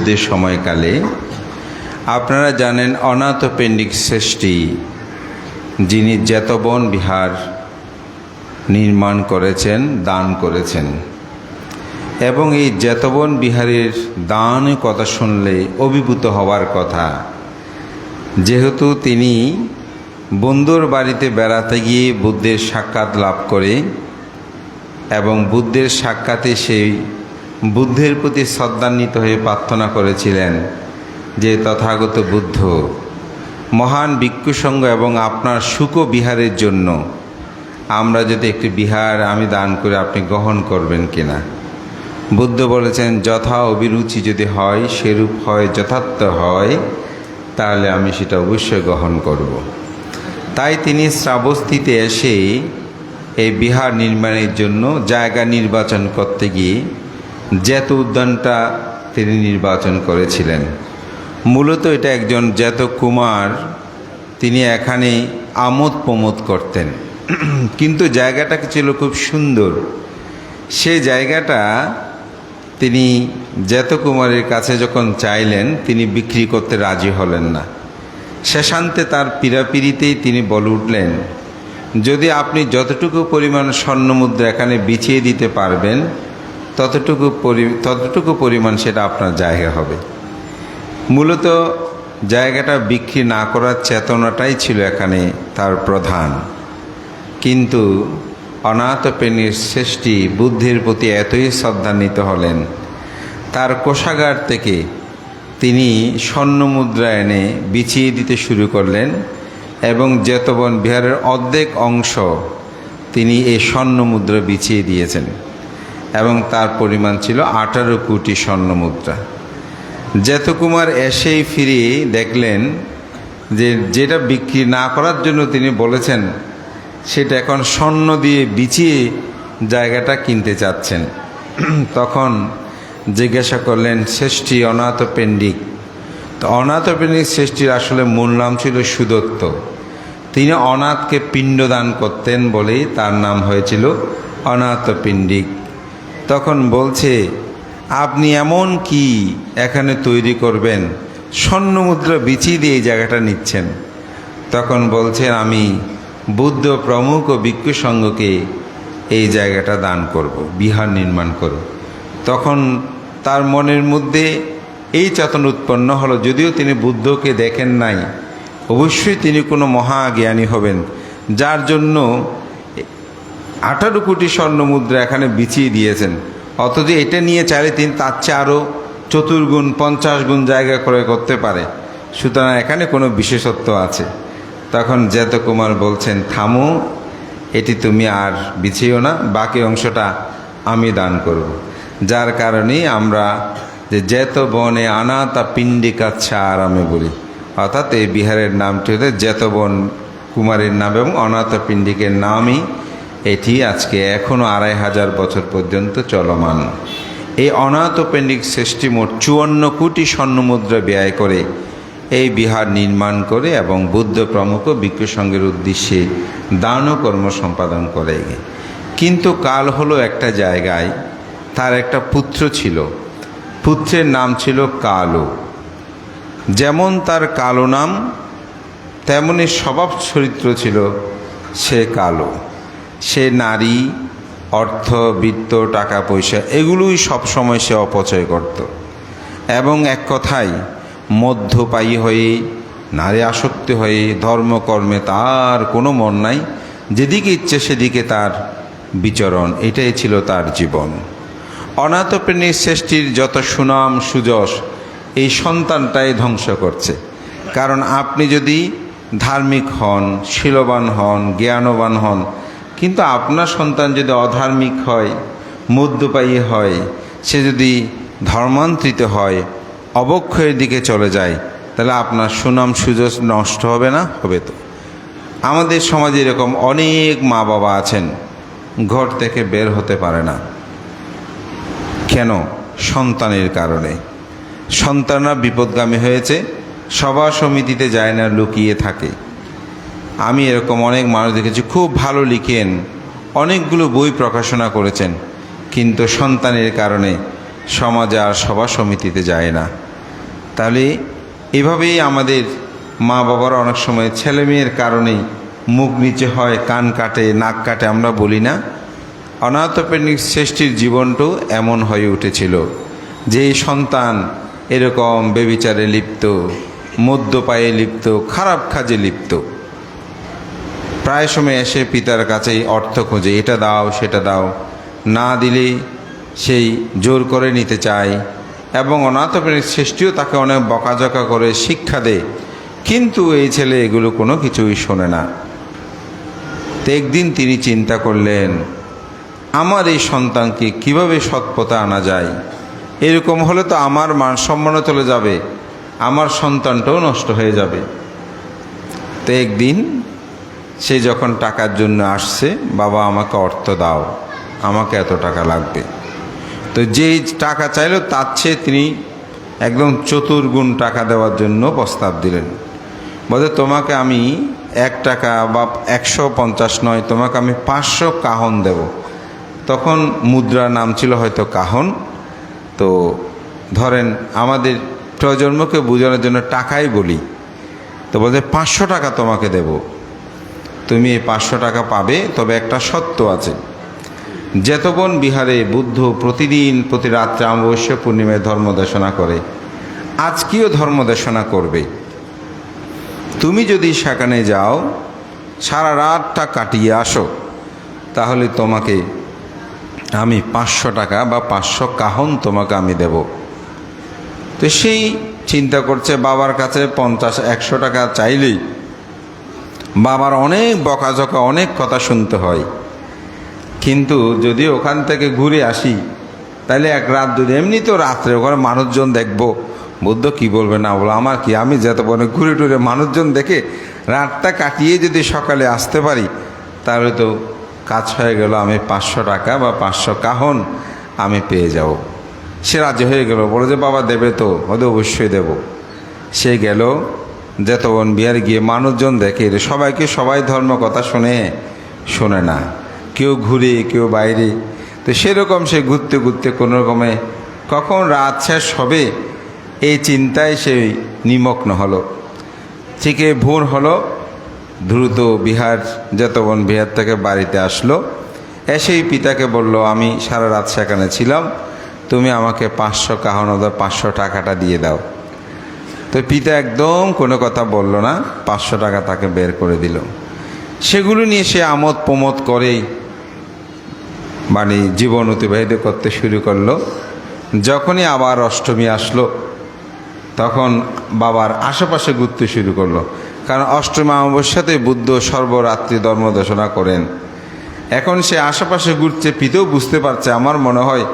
বুদ্ধের সময়কালে আপনারা জানেন অনাথ পেন্ডিক শ্রেষ্ঠী যিনি জেতবন বিহার নির্মাণ করেছেন, দান করেছেন। এবং এই জেতবন বিহারের দান কথা শুনলে অভিভূত হওয়ার কথা। যেহেতু তিনি বন্ধুর বাড়িতে বেড়াতে গিয়ে বুদ্ধের সাক্ষাৎ লাভ করে এবং বুদ্ধের সাক্ষাতে সেই বুদ্ধের প্রতি শ্রদ্ধান্বিত হয়ে প্রার্থনা করেছিলেন যে তথাগত বুদ্ধ, মহান ভিক্ষুসঙ্গ এবং আপনার সুখ বিহারের জন্য আমরা যদি একটি বিহার আমি দান করে আপনি গ্রহণ করবেন কিনা বুদ্ধ বলেছেন, যথা অভিরুচি যদি হয়, সেরূপ হয়, যথার্থ হয়, তাহলে আমি সেটা অবশ্যই গ্রহণ করব। তাই তিনি শ্রাবস্তিতে এসে এই বিহার নির্মাণের জন্য জায়গা নির্বাচন করতে গিয়ে জ্যাত উদ্যানটা তিনি নির্বাচন করেছিলেন। মূলত এটা একজন জ্যাত কুমার, তিনি এখানে আমোদ প্রমোদ করতেন। কিন্তু জায়গাটা ছিল খুব সুন্দর? সে জায়গাটা তিনি জ্যাত কুমারের কাছে যখন চাইলেন, তিনি বিক্রি করতে রাজি হলেন না। শেষান্তে তার পীড়াপিড়িতেই তিনি বলে উঠলেন, যদি আপনি যতটুকু পরিমাণ স্বর্ণমুদ্রা এখানে বিছিয়ে দিতে পারবেন ততটুকু পরি, ততটুকু পরিমাণ সেটা আপনার জায়গা হবে। মূলত জায়গাটা বিক্রি না করার চেতনাটাই ছিল এখানে তার প্রধান। কিন্তু অনাথ প্রেণীর সৃষ্টি বুদ্ধির প্রতি এতই শ্রদ্ধান্বিত হলেন, তার কোষাগার থেকে তিনি স্বর্ণ মুদ্রা এনে বিছিয়ে দিতে শুরু করলেন এবং জেতবন বিহারের অর্ধেক অংশ তিনি এই স্বর্ণ মুদ্রা বিছিয়ে দিয়েছেন। এবং তার পরিমাণ ছিল আঠারো কোটি স্বর্ণ মুদ্রা। জেতকুমার এসেই ফিরে দেখলেন যে যেটা বিক্রি না করার জন্য তিনি বলেছেন, সেটা এখন স্বর্ণ দিয়ে বিছিয়ে জায়গাটা কিনতে চাচ্ছেন। তখন জিজ্ঞাসা করলেন, শ্রেষ্ঠী অনাথ পেন্ডিক? তো অনাথ পেন্ডিক শ্রেষ্ঠীর আসলে মূল নাম ছিল সুদত্ত। তিনি অনাথকে পিণ্ডদান করতেন বলেই তার নাম হয়েছিল অনাথ পিণ্ডিক তখন বলছে, আপনি এমন কি এখানে তৈরি করবেন? স্বর্ণ মুদ্রা বিছিয়ে দিয়ে এই জায়গাটা নিচ্ছেন। তখন বলছেন, আমি বুদ্ধ প্রমুখ ও ভিক্ষু এই জায়গাটা দান করব, বিহার নির্মাণ করব। তখন তার মনের মধ্যে এই চেতন উৎপন্ন হলো, যদিও তিনি বুদ্ধকে দেখেন নাই, অবশ্যই তিনি কোনো মহাজ্ঞানী হবেন, যার জন্য আঠারো কোটি স্বর্ণ মুদ্রা এখানে বিছিয়ে দিয়েছেন। অথচ এটা নিয়ে চাইলে তিনি তার চেয়ে আরও চতুর্গুণ পঞ্চাশ গুণ জায়গা ক্রয় করতে পারে। সুতরাং এখানে কোনো বিশেষত্ব আছে। তখন জ্যাত কুমার বলছেন, থামো, এটি তুমি আর বিছিও না, বাকি অংশটা আমি দান করব। যার কারণেই আমরা যে জ্যাত বনে আনাতা পিণ্ডিকা ছাড় আমি বলি। অর্থাৎ এই বিহারের নামটি হতে জ্যাতবন কুমারের নাম এবং অনাথ পিণ্ডিকের নামই এটি আজকে এখনও আড়াই হাজার বছর পর্যন্ত চলমান। এই অনাথ পেন্ডিক সৃষ্টি মোট চুয়ান্ন কোটি স্বর্ণমুদ্রা ব্যয় করে এই বিহার নির্মাণ করে এবং বুদ্ধ প্রমুখ ভিক্ষু সংঘের উদ্দেশ্যে দান কর্ম সম্পাদন করে। কিন্তু কাল হলো একটা জায়গায় তার একটা পুত্র ছিল। পুত্রের নাম ছিল কালো। যেমন তার কালো নাম, তেমনি স্বভাব চরিত্র ছিল সে কালো। সে নারী, অর্থ, বৃত্ত, টাকা, পয়সা, এগুলোই সবসময় সে অপচয় করত। এবং এক কথায়, মধ্যপায়ী হয়ে, নারী আসক্তি হয়ে, ধর্মকর্মে তার কোনো মন নাই, যেদিকে ইচ্ছে সেদিকে তার বিচরণ, এটাই ছিল তার জীবন। অনাথ প্রেণীর সৃষ্টির যত সুনাম, সুযশ, এই সন্তানটাই ধ্বংস করছে। কারণ আপনি যদি ধার্মিক হন, শিলবান হন, জ্ঞানবান হন কিন্তু আপনার সন্তান যদি অধার্মিক হয়, মধ্যপায়ী হয়, সে যদি ধর্মান্তরিত হয়, অবক্ষয়ের দিকে চলে যায়, তাহলে আপনার সুনাম সুযোগ নষ্ট হবে না? হবে তো। আমাদের সমাজে এরকম অনেক মা বাবা আছেন, ঘর থেকে বের হতে পারে না। কেন? সন্তানের কারণে। সন্তানরা বিপদগামী হয়েছে, সভা সমিতিতে যায় না, লুকিয়ে থাকে। আমি এরকম অনেক মানুষ দেখেছি, খুব ভালো লিখেন, অনেকগুলো বই প্রকাশনা করেছেন, কিন্তু সন্তানের কারণে সমাজ আর সভা সমিতিতে যায় না। তাহলে এভাবেই আমাদের মা বাবার অনেক সময় ছেলে মেয়ের কারণেই মুখ নিচে হয়, কান কাটে, নাক কাটে আমরা বলি না। অনাথপেনিক সৃষ্টির জীবনটাও এমন হয়ে উঠেছিল যে সন্তান এরকম বেবিচারে লিপ্ত, মদ্যপায়ে লিপ্ত, খারাপ কাজে লিপ্ত। প্রায় সময় এসে পিতার কাছেই অর্থ খোঁজে, এটা দাও, সেটা দাও। না দিলে সেই জোর করে নিতে চায় এবং অনাথপ্রেমিক সৃষ্টিও তাকে অনেক বকাঝকা করে শিক্ষা দেয়। কিন্তু এই ছেলে এগুলো কোনো কিছুই শোনে না। তো একদিন তিনি চিন্তা করলেন, আমার এই সন্তানকে কীভাবে সৎপথে আনা যায়? এরকম হলে তো আমার মান সম্মানও চলে যাবে, আমার সন্তানটাও নষ্ট হয়ে যাবে। তো একদিন সে যখন টাকার জন্য আসছে, বাবা, আমাকে অর্থ দাও, আমাকে এত টাকা লাগবে। তো যেই টাকা চাইলো, তার চেয়ে তিনি একদম চতুর্গুণ টাকা দেওয়ার জন্য প্রস্তাব দিলেন। বলে, তোমাকে আমি এক টাকা বা একশো পঞ্চাশ নয়, তোমাকে আমি পাঁচশো কাহন দেব। তখন মুদ্রার নাম ছিল হয়তো কাহন। তো ধরেন, আমাদের প্রজন্মকে বোঝানোর জন্য টাকাই বলি। তো বলছে পাঁচশো টাকা তোমাকে দেব। তুমি এই পাঁচশো টাকা পাবে, তবে একটা সত্য আছে। যেতবন বিহারে বুদ্ধ প্রতিদিন প্রতি রাত্রে অমাবস্যা পূর্ণিমায় ধর্মদেশনা করে, আজকেও ধর্মদেশনা করবে। তুমি যদি সেখানে যাও, সারা রাতটা কাটিয়ে আসো, তাহলে তোমাকে আমি পাঁচশো টাকা বা পাঁচশো কাহন তোমাকে আমি দেব। তো সেই চিন্তা করছে বাবার কাছে পঞ্চাশ, একশো টাকা চাইলেই বাবার অনেক বকাঝকা, অনেক কথা শুনতে হয়। কিন্তু যদি ওখান থেকে ঘুরে আসি, তাহলে এক রাত দুদিন এমনি তো রাত্রে ওখানে মানুষজন দেখব, বুদ্ধ কি বলবে না বলো? আমার কি? আমি যত বনে ঘুরে টুরে মানুষজন দেখে রাতটা কাটিয়ে যদি সকালে আসতে পারি, তাহলে তো কাজ হয়ে গেল, আমি পাঁচশো টাকা বা পাঁচশো কাহন আমি পেয়ে যাব। সে রাজি হয়ে গেল, বলে যে বাবা দেবে তো, ওদের অবশ্যই দেব। সে গেল যেতবন বিহার গিয়ে মানুষজন দেখে সবাইকে সবাই ধর্ম কথা শুনে, শোনে না। কেউ ঘুরে, কেউ বাইরে। তো সেরকম সে ঘুরতে ঘুরতে কোনো রকমে কখন রাত শেষ হবে, এই চিন্তায় সে নিমগ্ন হলো। থেকে ভোর হলো, দ্রুত বিহার, যেতবন বিহার থেকে বাড়িতে আসলো। এসেই পিতাকে বলল, আমি সারা রাত সেখানে ছিলাম। তুমি আমাকে পাঁচশো কাহনদা পাঁচশো টাকাটা দিয়ে দাও। তো পিতা একদম কোনো কথা বলল না, পাঁচশো টাকা তাকে বের করে দিল। সেগুলো নিয়ে সে আমোদ প্রমোদ করেই মানে জীবন অতিবাহিত করতে শুরু করল। যখনই আবার অষ্টমী আসলো, তখন বাবার আশেপাশে ঘুরতে শুরু করল। কারণ অষ্টমী অমাবস্যাতে বুদ্ধ সর্বরাত্রি ধর্ম দেশনা করেন। এখন সে আশেপাশে ঘুরছে, পিতেও বুঝতে পারছে, আমার মনে হয়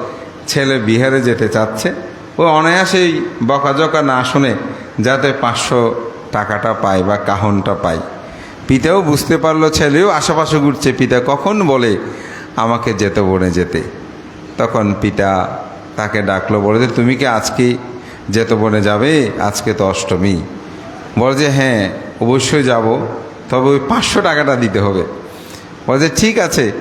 ছেলে বিহারে যেতে চাচ্ছে। ও অনায়াসেই বকাঝকা না শুনে যাতে পাঁচশো টাকাটা পায় বা কাহনটা পায়। পিতাও বুঝতে পারল, ছেলেও আশেপাশে ঘুরছে। পিতা কখন বলে, আমাকে যেতে বনে যেতে। তখন পিতা তাকে ডাকলো, বলে যে, তুমি কি আজকে যেতে বনে যাবে? আজকে তো অষ্টমী। বলে যে হ্যাঁ অবশ্যই যাব। তবে ওই পাঁচশো টাকাটা দিতে হবে। বলে যে, ঠিক আছে,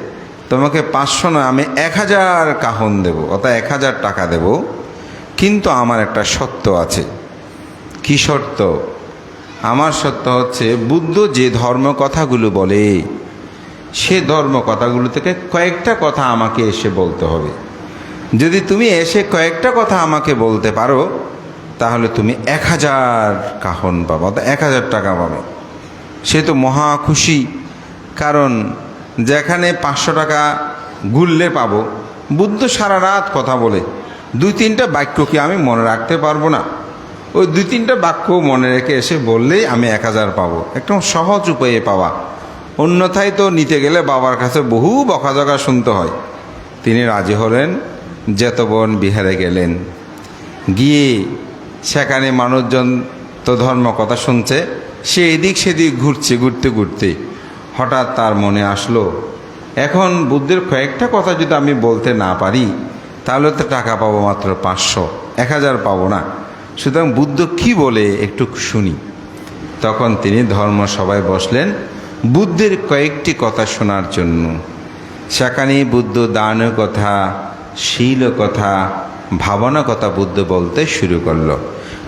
তোমাকে পাঁচশো নয়, আমি এক হাজার কাহন দেবো, অর্থাৎ এক হাজার টাকা দেব। কিন্তু আমার একটা সত্য আছে। কি শর্ত? আমার সত্য হচ্ছে, বুদ্ধ যে ধর্ম কথাগুলো বলে, সে ধর্ম কথাগুলো থেকে কয়েকটা কথা আমাকে এসে বলতে হবে। যদি তুমি এসে কয়েকটা কথা আমাকে বলতে পারো, তাহলে তুমি এক হাজার কাহন পাবো এক হাজার টাকা পাবে। সে তো মহা খুশি, কারণ যেখানে পাঁচশো টাকা গুললে পাবো, বুদ্ধ সারা রাত কথা বলে। দুই তিনটা বাক্য কি আমি মনে রাখতে পারব না? ওই দুই তিনটা বাক্য মনে রেখে এসে বললেই আমি এক হাজার পাবো। একদম সহজ উপায়ে পাওয়া। অন্যথায় তো নিতে গেলে বাবার কাছে বহু বকাঝকা শুনতে হয়। তিনি রাজি হলেন, যেতবন বিহারে গেলেন। গিয়ে সেখানে মানুষজন তো ধর্ম কথা শুনছে, সে এদিক সেদিক ঘুরছে, ঘুরতে ঘুরতে। হঠাৎ তার মনে আসলো, এখন বুদ্ধের কয়েকটা কথা যদি আমি বলতে না পারি, তাহলে তো টাকা পাবো মাত্র পাঁচশো। এক হাজার পাবো না। সুতরাং বুদ্ধ কি বলে একটু শুনি। তখন তিনি ধর্ম সবাই বসলেন বুদ্ধের কয়েকটি কথা শোনার জন্য। সেখানে বুদ্ধ দান কথা শীল কথা ভাবনা কথা বুদ্ধ বলতে শুরু করল।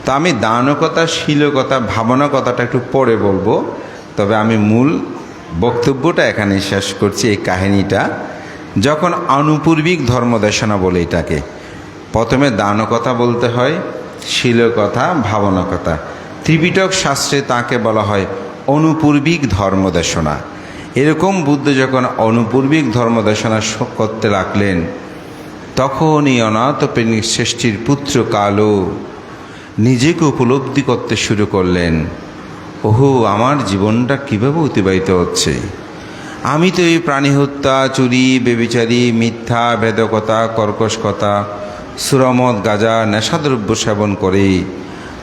তো আমি দানকতা শীলকতা ভাবনা কথাটা একটু পরে বলব। তবে আমি মূল বক্তব্যটা এখানে শেষ করছি, এই কাহিনীটা। যখন আনুপূর্বিক ধর্মদেশনা বলে এটাকে, প্রথমে দান কথা বলতে হয় ভাবনা কথা ত্রিপিটক শাস্ত্রে তাকে বলা হয় অনুপূর্বিক ধর্মদেশনা। এরকম বুদ্ধ যখন অনুপূর্বিক ধর্মদেশনা করতে লাগলেন তখন এই অনাথ প্রেমিক শ্রেষ্ঠীর পুত্র কালো নিজেকে উপলব্ধি করতে শুরু করলেন, ওহো, আমার জীবনটা কীভাবে অতিবাহিত হচ্ছে? আমি তো এই প্রাণী হত্যা চুরি, বেবিচারি, মিথ্যা বেদকতা কর্কশকতা সুরমদ গাজা নেশাদ্রব্য সেবন করে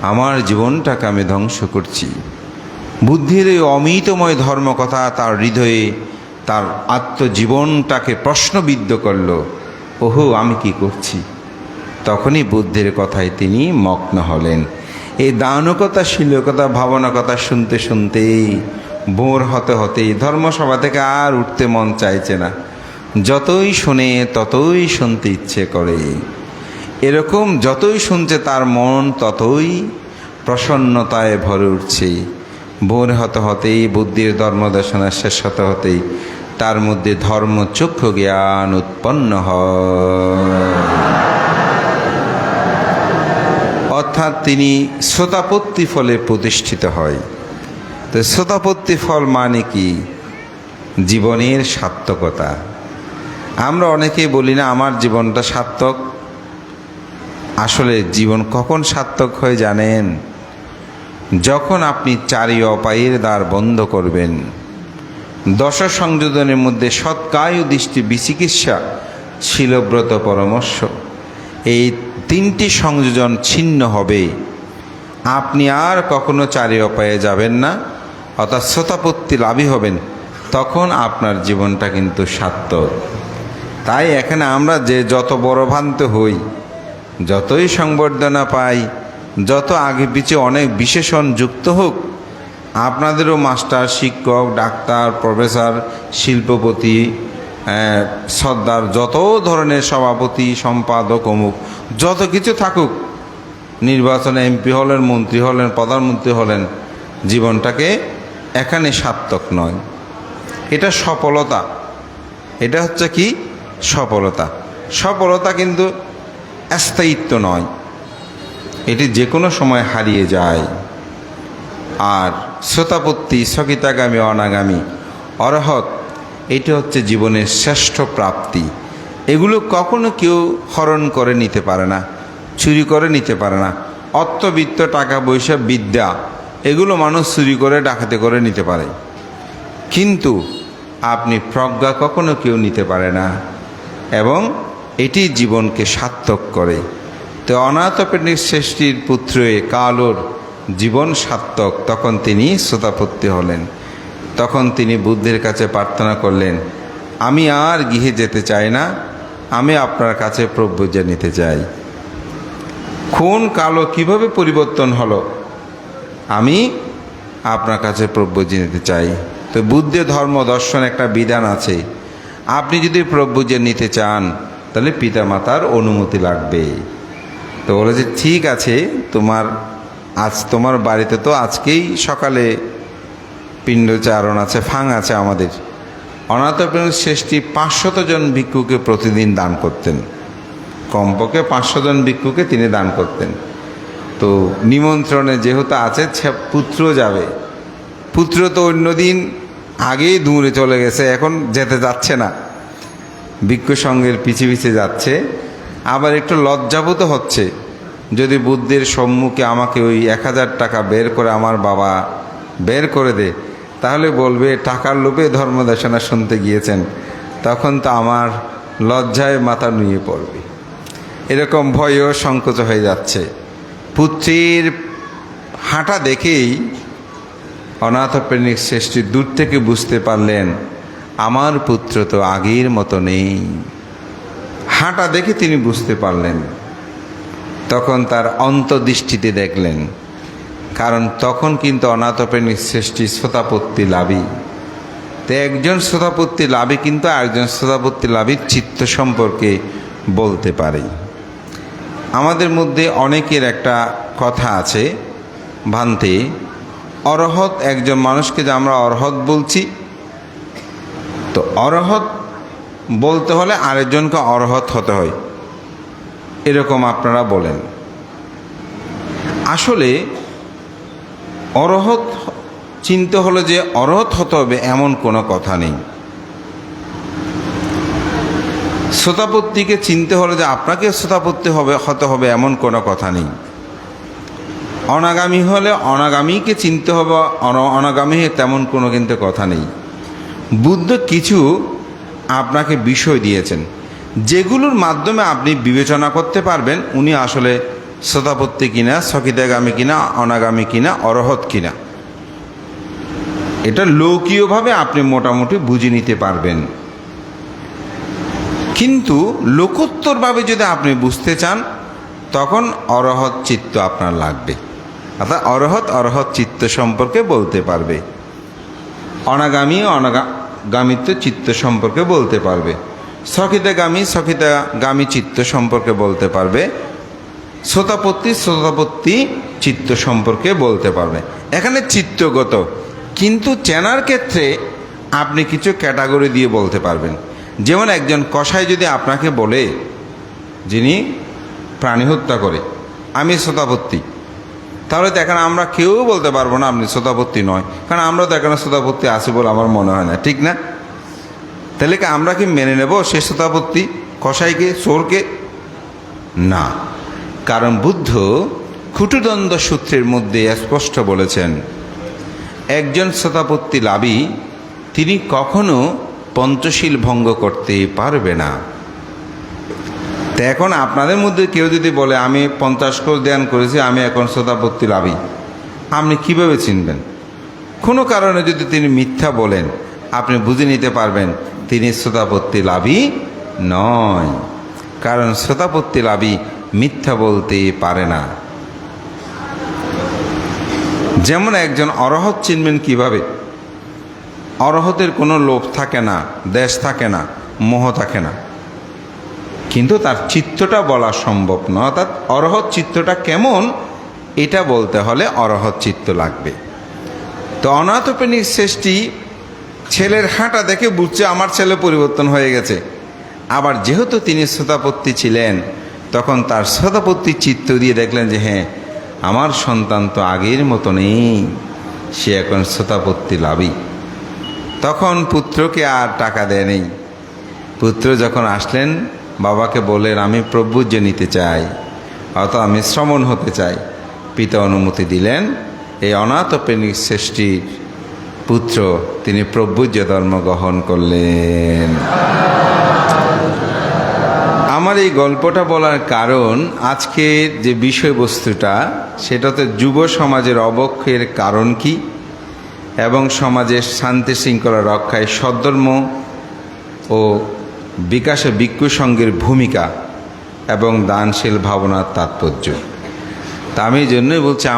আমার জীবনটাকে আমি ধ্বংস করছি। বুদ্ধির এই অমিতময় ধর্মকথা তার হৃদয়ে তার আত্মজীবনটাকে প্রশ্নবিদ্ধ করল, ওহো, আমি কি করছি? তখনই বুদ্ধের কথায় তিনি মগ্ন হলেন। এই দানকতা, শিলকতা ভাবনাকতা শুনতে শুনতেই বোর হতে হতেই ধর্মসভা থেকে আর উঠতে মন চাইছে না। যতই শোনে, ততই শুনতে ইচ্ছে করে। এরকম যতই শুনছে তার মন ততই প্রসন্নতায় ভরে উঠছে। বোর হতে হতেই, বুদ্ধির ধর্মদর্শনা শেষ হতে হতেই তার মধ্যে ধর্মচক্ষু জ্ঞান উৎপন্ন হয়। অর্থাৎ তিনি শ্রোতাপত্তি ফলে প্রতিষ্ঠিত হয়। তো শ্রোতাপত্তি ফল মানে কি? জীবনের সার্থকতা। আমরা অনেকেই বলি না, আমার জীবনটা সার্থক। আসলে জীবন কখন সার্থক হয়ে জানেন? যখন আপনি চারি অপায়ের দ্বার বন্ধ করবেন। দশ সংযোজনের মধ্যে সৎকায় দৃষ্টি বিচিকিৎসা শিলব্রত পরামর্শ। এই তিনটি সংযোজন ছিন্ন হবে। আপনি আর কখনো চারি অপায়ে যাবেন না, অর্থাৎ শ্রোতাপত্তি লাভই হবেন, তখন আপনার জীবনটা কিন্তু সার্থক। তাই এখানে আমরা যে যত বড় ভ্রান্ত হই যতই সংবর্ধনা পাই, যত আগে পিছে অনেক বিশেষণ যুক্ত হোক, আপনাদেরও মাস্টার, শিক্ষক, ডাক্তার, প্রফেসর, শিল্পপতি সর্দার, যত ধরনের সভাপতি, সম্পাদক অমুক, যত কিছু থাকুক, নির্বাচনে এমপি হলেন, মন্ত্রী হলেন, প্রধানমন্ত্রী হলেন, জীবনটাকে এখানে সার্থক নয়। এটা সফলতা। এটা হচ্ছে কি? সফলতা। সফলতা কিন্তু স্থায়িত্ব নয়। এটি যে কোনো সময় হারিয়ে যায়। আর শ্রোতাপত্তি স্থগিতাগামী অনাগামী, অরহত, এটি হচ্ছে জীবনের শ্রেষ্ঠ প্রাপ্তি। এগুলো কখনো কেউ হরণ করে নিতে পারে না, চুরি করে নিতে পারে না। অর্থবিত্ত টাকা পয়সা বিদ্যা, এগুলো মানুষ চুরি করে, ডাকাতি করে নিতে পারে। কিন্তু আপনি প্রজ্ঞা কখনো কেউ নিতে পারে না। এবং এটি জীবনকে সার্থক করে। তো অনাথপেণ্ডিক শ্রেষ্ঠীর পুত্র কালোর জীবন সার্থক। তখন তিনি শ্রোতাপত্তি হলেন। তখন তিনি বুদ্ধের কাছে প্রার্থনা করলেন, আমি আর গৃহে যেতে চাই না, আমি আপনার কাছে প্রভুজে নিতে চাই। খুন কালো কীভাবে পরিবর্তন হলো? আমি আপনার কাছে প্রভুজি নিতে চাই। তো বুদ্ধে ধর্ম দর্শন একটা বিধান আছে। আপনি যদি প্রভুজে নিতে চান তাহলে পিতামাতার অনুমতি লাগবে। তো বলে যে, ঠিক আছে, তোমার আজ তোমার বাড়িতে তো আজকেই সকালে পিণ্ডচারণ আছে ফাং আছে আমাদের। অনাথপ্রেম শ্রেষ্ঠী পাঁচশত জন ভিক্ষুকে প্রতিদিন দান করতেন। কমপক্ষে পাঁচশো জন ভিক্ষুকে তিনি দান করতেন। তো নিমন্ত্রণে যেহেতু আছে পুত্র যাবে। পুত্র তো অন্যদিন আগেই দূরে চলে গেছে, এখন যেতে যাচ্ছে না। ভিক্ষু সঙ্গের পিছে পিছে যাচ্ছে। আবার একটু লজ্জাবোধ হচ্ছে, যদি বুদ্ধের সম্মুখে আমাকে ওই এক হাজার টাকা বের করে আমার বাবা বের করে দে, তাহলে বলবে, টাকার লোভে ধর্মদেশনা শুনতে গিয়েছেন। তখন তো আমার লজ্জায় মাথা নুয়ে পড়বে। এরকম ভয়ও সংকোচ হয়ে যাচ্ছে। পুত্রের হাঁটা দেখেই অনাথপ্রেণিক শ্রেষ্ঠী দূর থেকে বুঝতে পারলেন আমার পুত্র তো আগের মতো নেই। হাঁটা দেখে তিনি বুঝতে পারলেন। তখন তার অন্তদৃষ্টিতে দেখলেন, কারণ তখন কিন্তু অনাথপ্রেমিক শ্রেষ্ঠী শ্রোতাপত্তি লাভী। তো একজন শ্রোতাপত্তি লাভী কিন্তু আরেকজন শ্রোতাপত্তি লাভীর চিত্ত সম্পর্কে বলতে পারে। আমাদের মধ্যে অনেকের একটা কথা আছে, ভান্তি অরহত একজন মানুষকে যে আমরা অরহত বলছি তো অরহত বলতে হলে আরেকজনকে অরহত হতে হয়। এরকম আপনারা বলেন। আসলে অরহত চিনতে হলে যে অরহত হতে হবে এমন কোনো কথা নেই। শ্রোতাপত্তিকে চিনতে হলে যে আপনাকে শ্রোতাপত্তি হবে, হতে হবে এমন কোনো কথা নেই। অনাগামী হলে অনাগামীকে চিনতে হবে, অন- অনাগামী তেমন কোনো কিন্তু কথা নেই। বুদ্ধ কিছু আপনাকে বিষয় দিয়েছেন, যেগুলোর মাধ্যমে আপনি বিবেচনা করতে পারবেন উনি আসলে শ্রোতাপত্তি কিনা সকিতাগামী কিনা, অনাগামী কিনা অরহত কিনা। এটা লৌকীয়ভাবে আপনি মোটামুটি বুঝে নিতে পারবেন। কিন্তু লোকোত্তরভাবে যদি আপনি বুঝতে চান, তখন অরহত চিত্ত আপনার লাগবে। অর্থাৎ অরহত অরহত চিত্ত সম্পর্কে বলতে পারবে। অনাগামী অনাগামিত্ব চিত্ত সম্পর্কে বলতে পারবে। সখিতাগামী সখিতাগামী চিত্ত সম্পর্কে বলতে পারবে। শ্রোতাপত্তি শ্রোতাপত্তি চিত্ত সম্পর্কে বলতে পারবে। এখানে চিত্তগত। কিন্তু চেনার ক্ষেত্রে আপনি কিছু ক্যাটাগরি দিয়ে বলতে পারবেন। যেমন একজন কসাই যদি আপনাকে বলে, যিনি প্রাণী হত্যা করে, আমি শ্রোতাপত্তি। তাহলে তো এখানে আমরা কেউ বলতে পারব না আপনি শ্রোতাপত্তি নয়। কারণ আমরা তো এখানে শ্রোতাপত্তি আছে বলে আমার মনে হয় না। ঠিক না? তাহলে কি আমরা কি মেনে নেব সে শ্রোতাপত্তি কসাইকে, চোরকে? না। কারণ বুদ্ধ খুটুদ্বন্দ্ব সূত্রের মধ্যে স্পষ্ট বলেছেন, একজন শ্রোতাপত্তি লাভী, তিনি কখনো পঞ্চশীল ভঙ্গ করতে পারবে না। তো এখন আপনাদের মধ্যে কেউ যদি বলে, আমি পঞ্চাশ কোষ ধ্যান করেছি, আমি এখন শ্রোতাপত্তি লাভী। আপনি কীভাবে চিনবেন? কোনো কারণে যদি তিনি মিথ্যা বলেন, আপনি বুঝে নিতে পারবেন তিনি শ্রোতাপত্তি লাভী নয়। কারণ শ্রোতাপত্তি লাভী মিথ্যা বলতে পারে না। যেমন একজন অরহত চিনবেন কীভাবে? অরহতের কোনো লোভ থাকে না, দেশ থাকে না, মোহ থাকে না। কিন্তু তার চিত্রটা বলা সম্ভব নয় অর্থাৎ অরহত চিত্রটা কেমন, এটা বলতে হলে অরহত চিত্ত লাগবে। তো অনাথপ্রেণিক শ্রেষ্ঠী ছেলের হাঁটা দেখে বুঝছে আমার ছেলে পরিবর্তন হয়ে গেছে। আবার যেহেতু তিনি শ্রোতাপত্তি ছিলেন, তখন তার শ্রোতাপত্তি চিত্ত দিয়ে দেখলেন যে হ্যাঁ আমার সন্তান তো আগের মতো নেই সে এখন শ্রোতাপত্তি লাভই তখন পুত্রকে আর টাকা দেয় নেই পুত্র যখন আসলেন বাবাকে বললেন, আমি প্রভুজ্য নিতে চাই অত আমি শ্রমণ হতে চাই। পিতা অনুমতি দিলেন, এই অনাথ প্রেমিক শ্রেষ্ঠীর পুত্র তিনি প্রভুজ্য ধর্ম গ্রহণ করলেন। আমার এই গল্পটা বলার কারণ আজকের যে বিষয়বস্তুটা, সেটাতে যুব সমাজের অবক্ষয়ের কারণ কি? এবং সমাজের শান্তি শৃঙ্খলা রক্ষায় সদ্ধর্ম ও বিকাশে ভিক্ষু সঙ্গের ভূমিকা এবং দানশীল ভাবনার তাৎপর্য। তা আমি এই জন্যই বলছি